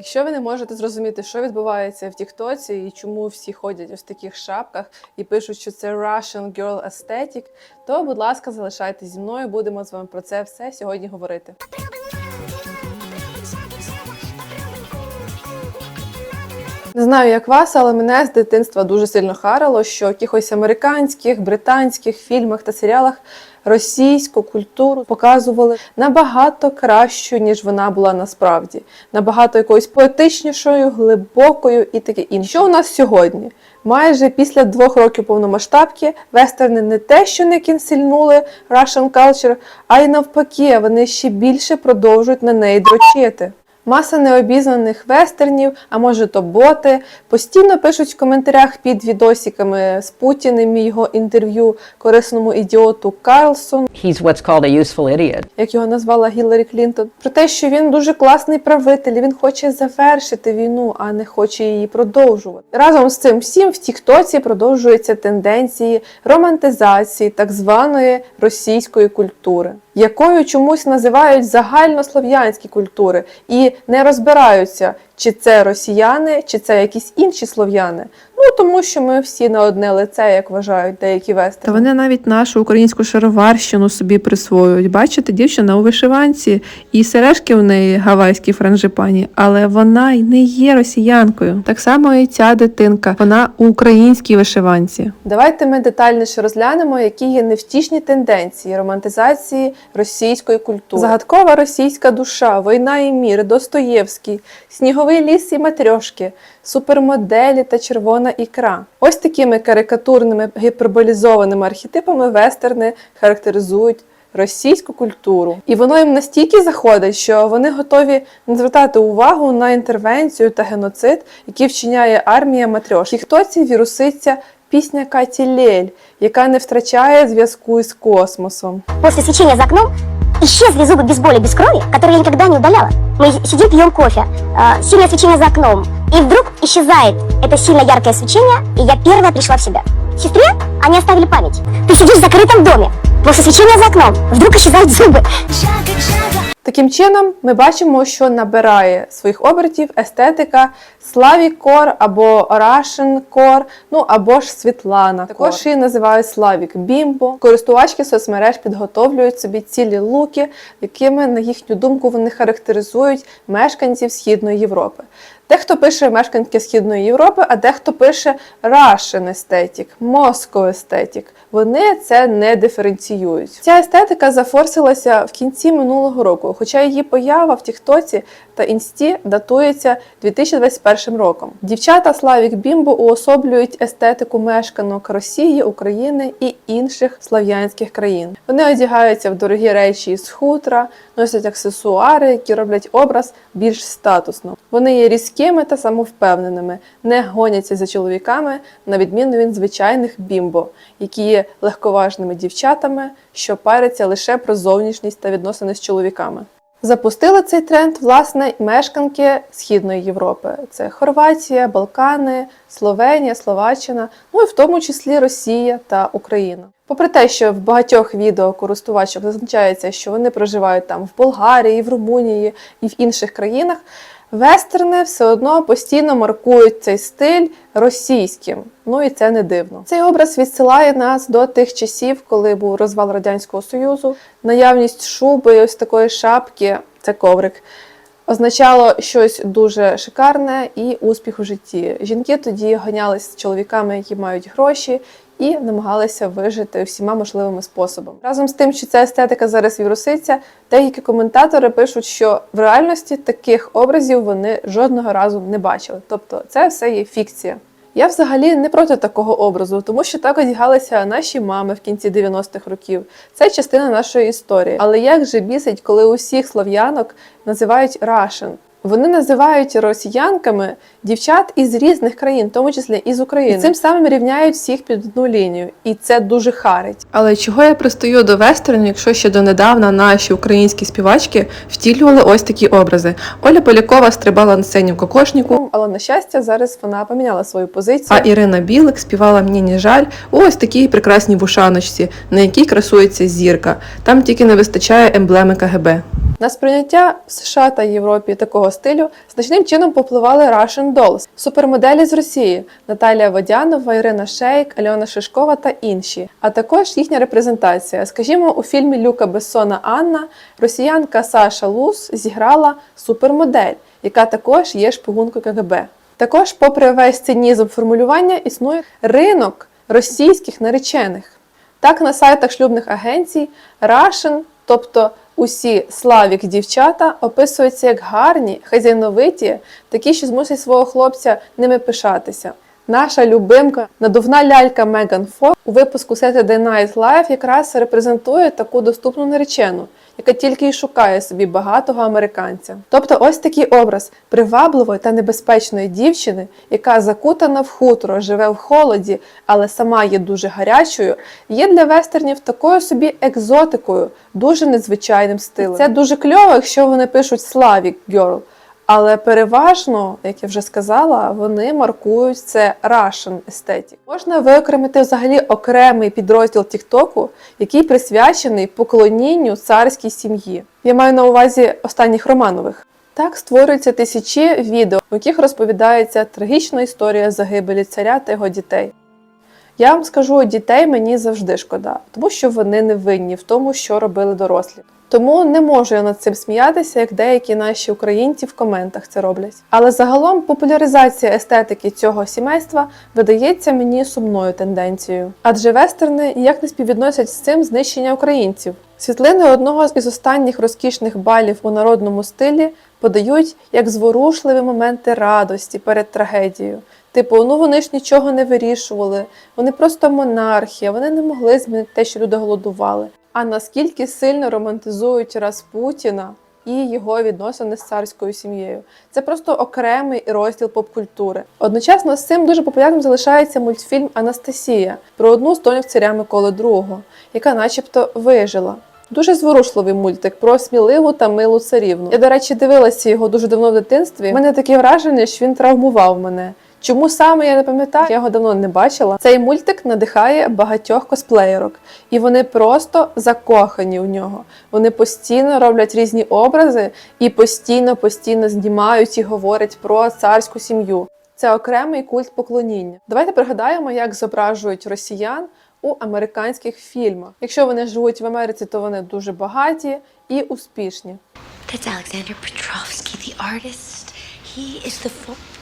Якщо ви не можете зрозуміти, що відбувається в Тіктоці і чому всі ходять в таких шапках і пишуть, що це Russian Girl Aesthetic, то, будь ласка, залишайтесь зі мною, будемо з вами про це все сьогодні говорити. Не знаю, як вас, але мене з дитинства дуже сильно харило, що в якихось американських, британських фільмах та серіалах російську культуру показували набагато кращу, ніж вона була насправді, набагато якоюсь поетичнішою, глибокою і таке інше. Що у нас сьогодні? Майже після двох років повномасштабки вестерни не те, що не кінсельнули Russian culture, а й навпаки, вони ще більше продовжують на неї дрочити. Маса необізнаних вестернів, а може то боти, постійно пишуть в коментарях під відосиками з Путіним і його інтерв'ю корисному ідіоту Карлсон, He's what's called a useful idiot. як його назвала Гіларі Клінтон, про те, що він дуже класний правитель, він хоче завершити війну, а не хоче її продовжувати. Разом з цим всім в Тіктоці продовжуються тенденції романтизації так званої російської культури, якою чомусь називають загальнослов'янські культури і не розбираються, чи це росіяни, чи це якісь інші слов'яни. Ну тому що ми всі на одне лице, як вважають деякі вестерни. Та вони навіть нашу українську шароварщину собі присвоюють. Бачите, дівчина у вишиванці і сережки в неї гавайські франжипані, але вона й не є росіянкою. Так само і ця дитинка, вона у українській вишиванці. Давайте ми детальніше розглянемо, які є невтішні тенденції романтизації російської культури. Загадкова російська душа, війна і мір, Достоєвський, сніговий ліс і матрьошки, супермоделі та червона ікра. Ось такими карикатурними гіперболізованими архетипами вестерни характеризують. Російську культуру, і воно їм настільки заходить, що вони готові не звертати увагу на інтервенцію та геноцид, який вчиняє армія матрьош. Тіктоці віруситься пісня Каті Лель, яка не втрачає зв'язку із космосом. После свечения за окном исчезли зубы без боли, без крови, которые я никогда не удаляла. Мы сидим, пьем кофе, э, сильное свечение за окном, и вдруг исчезает это сильно яркое свечение, и я первая пришла в себя. Сестре они оставили память. Ты сидишь в закрытом доме, после свечения за окном, вдруг исчезают зубы. Таким чином, ми бачимо, що набирає своїх обертів естетика Славік Кор або Russian Кор, ну або ж Світлана. Також її називають Славік Бімбо. Користувачки соцмереж підготовлюють собі цілі луки, якими, на їхню думку, вони характеризують мешканців Східної Європи. Дехто пише мешканки Східної Європи, а дехто пише Russian Aesthetic, Moscow Aesthetic. Вони це не диференціюють. Ця естетика зафорсилася в кінці минулого року, хоча її поява в Тіктоці та інсті датується 2021 роком. Дівчата Славік Бімбо уособлюють естетику мешканок Росії, України і інших слав'янських країн. Вони одягаються в дорогі речі із хутра, носять аксесуари, які роблять образ більш статусно. Вони є різкими та самовпевненими, не гоняться за чоловіками, на відміну від звичайних бімбо, які є легковажними дівчатами, що паряться лише про зовнішність та відносини з чоловіками. Запустили цей тренд власне мешканки Східної Європи: це Хорватія, Балкани, Словенія, Словаччина, ну і в тому числі Росія та Україна. Попри те, що в багатьох відео користувачів зазначається, що вони проживають там в Болгарії, в Румунії і в інших країнах, вестерни все одно постійно маркують цей стиль російським. Ну і це не дивно. Цей образ відсилає нас до тих часів, коли був розвал радянського союзу. Наявність шуби, і ось такої шапки це коврик. Означало щось дуже шикарне і успіх у житті. Жінки тоді ганялись з чоловіками, які мають гроші, і намагалися вижити всіма можливими способами. Разом з тим, що ця естетика зараз віруситься, деякі коментатори пишуть, що в реальності таких образів вони жодного разу не бачили. Тобто, це все є фікція. Я взагалі не проти такого образу, тому що так одягалися наші мами в кінці 90-х років. Це частина нашої історії. Але як же бісить, коли усіх слов'янок називають Russian? Вони називають росіянками дівчат із різних країн, в тому числі із України. І цим самим рівняють всіх під одну лінію, і це дуже харить. Але чого я пристаю до вестерну, якщо ще донедавна наші українські співачки втілювали ось такі образи? Оля Полякова стрибала на сцені в кокошнику, Ну, але на щастя, зараз вона поміняла свою позицію. а Ірина Білик співала Мені не жаль у ось такій прекрасній вушаночці, на якій красується зірка. Там тільки не вистачає емблеми КГБ. На сприйняття в США та Європі такого стилю значним чином попливали Russian Dolls, супермоделі з Росії Наталія Водянова, Ірина Шейк, Альона Шишкова та інші, а також їхня репрезентація. Скажімо, у фільмі Люка Бессона Анна росіянка Саша Лус зіграла супермодель, яка також є шпигункою КГБ. Також, попри весь цинізм формулювання, існує ринок російських наречених. Так, на сайтах шлюбних агенцій Russian, тобто усі славік дівчата, описуються як гарні, хазяйновиті, такі, що змусять свого хлопця ними пишатися. Наша любимка, надувна лялька Меган Фо у випуску Saturday Night Live якраз репрезентує таку доступну наречену, яка тільки й шукає собі багатого американця. Тобто, ось такий образ привабливої та небезпечної дівчини, яка закутана в хутро, живе в холоді, але сама є дуже гарячою, є для вестернів такою собі екзотикою, дуже незвичайним стилем. Це дуже кльово, якщо вони пишуть Slavic Girl, але переважно, як я вже сказала, вони маркують це Russian aesthetic. Можна виокремити взагалі окремий підрозділ Тіктоку, який присвячений поклонінню царській сім'ї. Я маю на увазі останніх Романових. Так створюються тисячі відео, у яких розповідається трагічна історія загибелі царя та його дітей. Я вам скажу, дітей мені завжди шкода, тому що вони не винні в тому, що робили дорослі. Тому не можу я над цим сміятися, як деякі наші українці в коментах це роблять. Але загалом популяризація естетики цього сімейства видається мені сумною тенденцією, адже вестерни ніяк не співвідносять з цим знищення українців. Світлини одного із останніх розкішних балів у народному стилі подають як зворушливі моменти радості перед трагедією. Типу, ну вони ж нічого не вирішували, вони просто монархія, вони не могли змінити те, що люди голодували. А наскільки сильно романтизують Распутіна і його відносини з царською сім'єю. Це просто окремий розділ попкультури. Одночасно з цим дуже популярним залишається мультфільм Анастасія про одну з доньок царя Миколи II, яка начебто вижила. Дуже зворушливий мультик про сміливу та милу царівну. Я, до речі, дивилася його дуже давно в дитинстві. У мене таке враження, що він травмував мене. Чому саме я не пам'ятаю, я його давно не бачила. Цей мультик надихає багатьох косплеєрок, і вони просто закохані у нього. Вони постійно роблять різні образи і постійно, постійно знімають і говорять про царську сім'ю. Це окремий культ поклоніння. Давайте пригадаємо, як зображують росіян у американських фільмах. Якщо вони живуть в Америці, то вони дуже багаті і успішні. That's Alexander Petrovsky, the artist. He.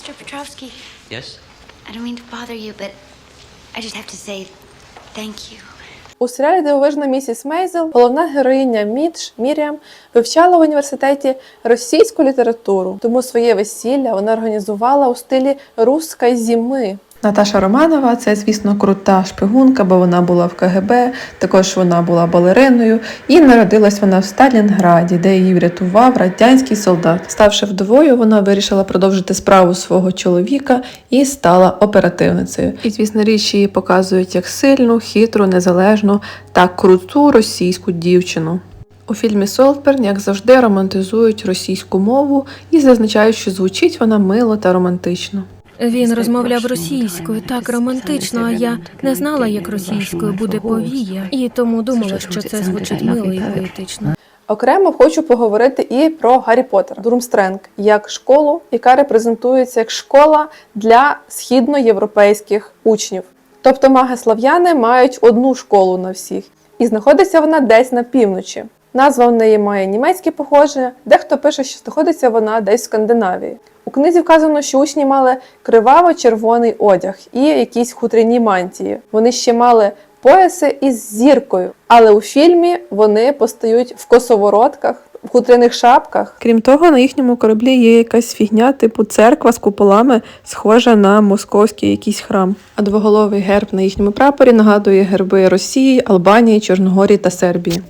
Mr. Petrovsky, Yes? I don't mean to bother you, but I just have to say thank you. У серіалі Дивовижна місіс Мейзел головна героїня Мідж Міріам вивчала в університеті російську літературу, тому своє весілля вона організувала у стилі руска зими. Наташа Романова це, звісно, крута шпигунка, бо вона була в КГБ, також вона була балериною, і народилась вона в Сталінграді, де її врятував радянський солдат. Ставши вдовою, вона вирішила продовжити справу свого чоловіка і стала оперативницею. І, звісно, річ її показують як сильну, хитру, незалежну та круту російську дівчину. У фільмі Солтберн, як завжди, романтизують російську мову і зазначають, що звучить вона мило та романтично. Він розмовляв російською так романтично, а я не знала, як російською буде повія, і тому думала, що це звучить мило і поетично. Окремо хочу поговорити і про Гаррі Поттера Дурмстренг як школу, яка репрезентується як школа для східноєвропейських учнів. Тобто маги-слав'яни мають одну школу на всіх, і знаходиться вона десь на півночі. Назва в неї має німецьке походження, дехто пише, що знаходиться вона десь в Скандинавії. У книзі вказано, що учні мали криваво-червоний одяг і якісь хутряні мантії. Вони ще мали пояси із зіркою, але у фільмі вони постають в косоворотках, в хутряних шапках. Крім того, на їхньому кораблі є якась фігня, типу церква з куполами, схожа на московський якийсь храм. А двоголовий герб на їхньому прапорі нагадує герби Росії, Албанії, Чорногорії та Сербії.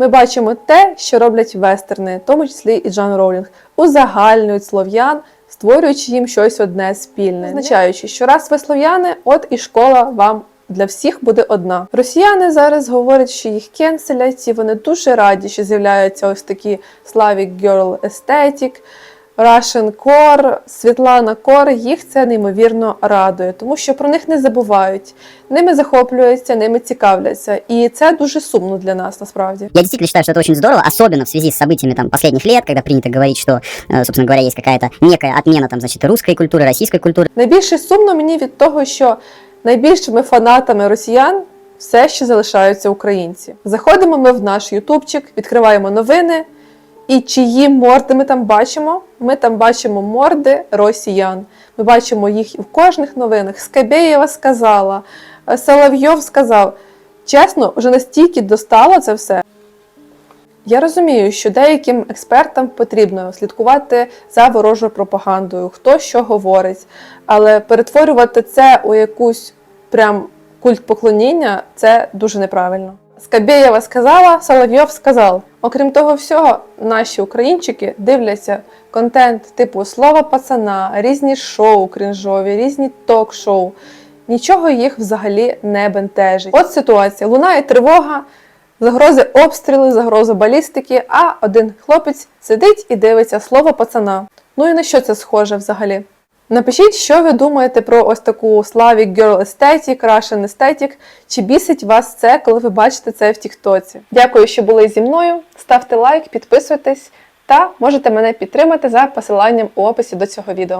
Ми бачимо те, що роблять вестерни, в тому числі і Джон Роулінг, узагальнюють слов'ян, створюючи їм щось одне спільне, означаючи, що раз ви слов'яни, от і школа вам для всіх буде одна. Росіяни зараз говорять, що їх кенселять, і вони дуже раді, що з'являються ось такі Slavic Girl Aesthetic, Russian Core, Світлана Кор, їх це неймовірно радує, тому що про них не забувають, ними захоплюються, ними цікавляться. І це дуже сумно для нас насправді. Я действительно считаю, что это очень здорово, особенно в связи с событиями там, последних лет, когда принято говорить, что, э, собственно говоря, есть какая-то некая отмена там, значит, русской культуры, российской культуры. Найбільше сумно мені від того, що найбільшими фанатами росіян все ще залишаються українці. Заходимо ми в наш ютубчик, відкриваємо новини. І чиї морди ми там бачимо? Ми там бачимо морди росіян. Ми бачимо їх в кожних новинах. Скабєєва сказала, е, Соловйов сказав. Чесно, вже настільки достало це все. Я розумію, що деяким експертам потрібно слідкувати за ворожою пропагандою, хто що говорить, але перетворювати це у якусь прям культ поклоніння це дуже неправильно. Скабєєва сказала, Соловйов сказав. Окрім того всього, наші українчики дивляться контент типу слова пацана, різні шоу крінжові, різні ток-шоу. Нічого їх взагалі не бентежить. От ситуація: лунає тривога, загрози обстріли, загроза балістики, а один хлопець сидить і дивиться слово пацана. Ну і на що це схоже взагалі? Напишіть, що ви думаєте про ось таку Slavic Girl Aesthetic, Russian Aesthetic. Чи бісить вас це, коли ви бачите це в Тіктоці? Дякую, що були зі мною. Ставте лайк, підписуйтесь та можете мене підтримати за посиланням у описі до цього відео.